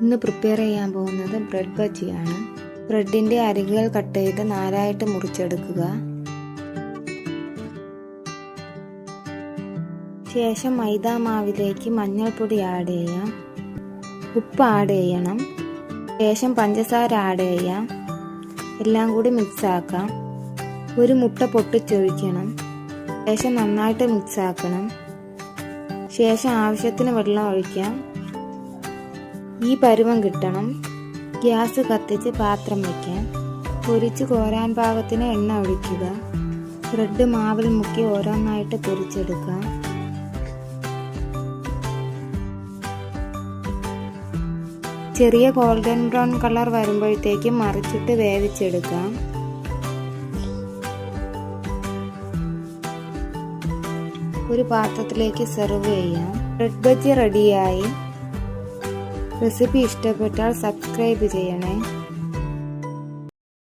ഇന്ന് പ്രിപ്പയർ ചെയ്യാൻ പോകുന്നത് ബ്രെഡ് ബജിയാണ്. ബ്രെഡിന്റെ അരികുകൾ കട്ട് ചെയ്ത് നാലായിട്ട് മുറിച്ചെടുക്കുക. ശേഷം മൈദ മാവിലേക്ക് മഞ്ഞൾപ്പൊടി ആഡ് ചെയ്യാം. ഉപ്പ് ആഡ് ചെയ്യണം. ശേഷം പഞ്ചസാര ആഡ് ചെയ്യാം. എല്ലാം കൂടി മിക്സ് ആക്കാം. ഒരു മുട്ട പൊട്ടിച്ചൊഴിക്കണം. ശേഷം നന്നായിട്ട് മിക്സ് ആക്കണം. ശേഷം ആവശ്യത്തിന് വെള്ളം ഒഴിക്കാം. ഈ പരുവം കിട്ടണം. ഗ്യാസ് കത്തിച്ച് പാത്രം വയ്ക്കാം പൊരിച്ച് കോരാൻ പാകത്തിന് എണ്ണ ഒഴിക്കുക. ബ്രെഡ് മാവിൽ മുക്കി ഓരോന്നായിട്ട് പൊരിച്ചെടുക്കാം ചെറിയ ഗോൾഡൻ ബ്രൗൺ കളർ വരുമ്പോഴത്തേക്കും മറിച്ചിട്ട് വേവിച്ചെടുക്കാം ഒരു പാത്രത്തിലേക്ക് സെർവ് ചെയ്യാം. ബ്രെഡ് ബജ്ജി റെഡിയായി. റെസിപ്പി ഇഷ്ടപ്പെട്ടാൽ സബ്സ്ക്രൈബ് ചെയ്യണേ.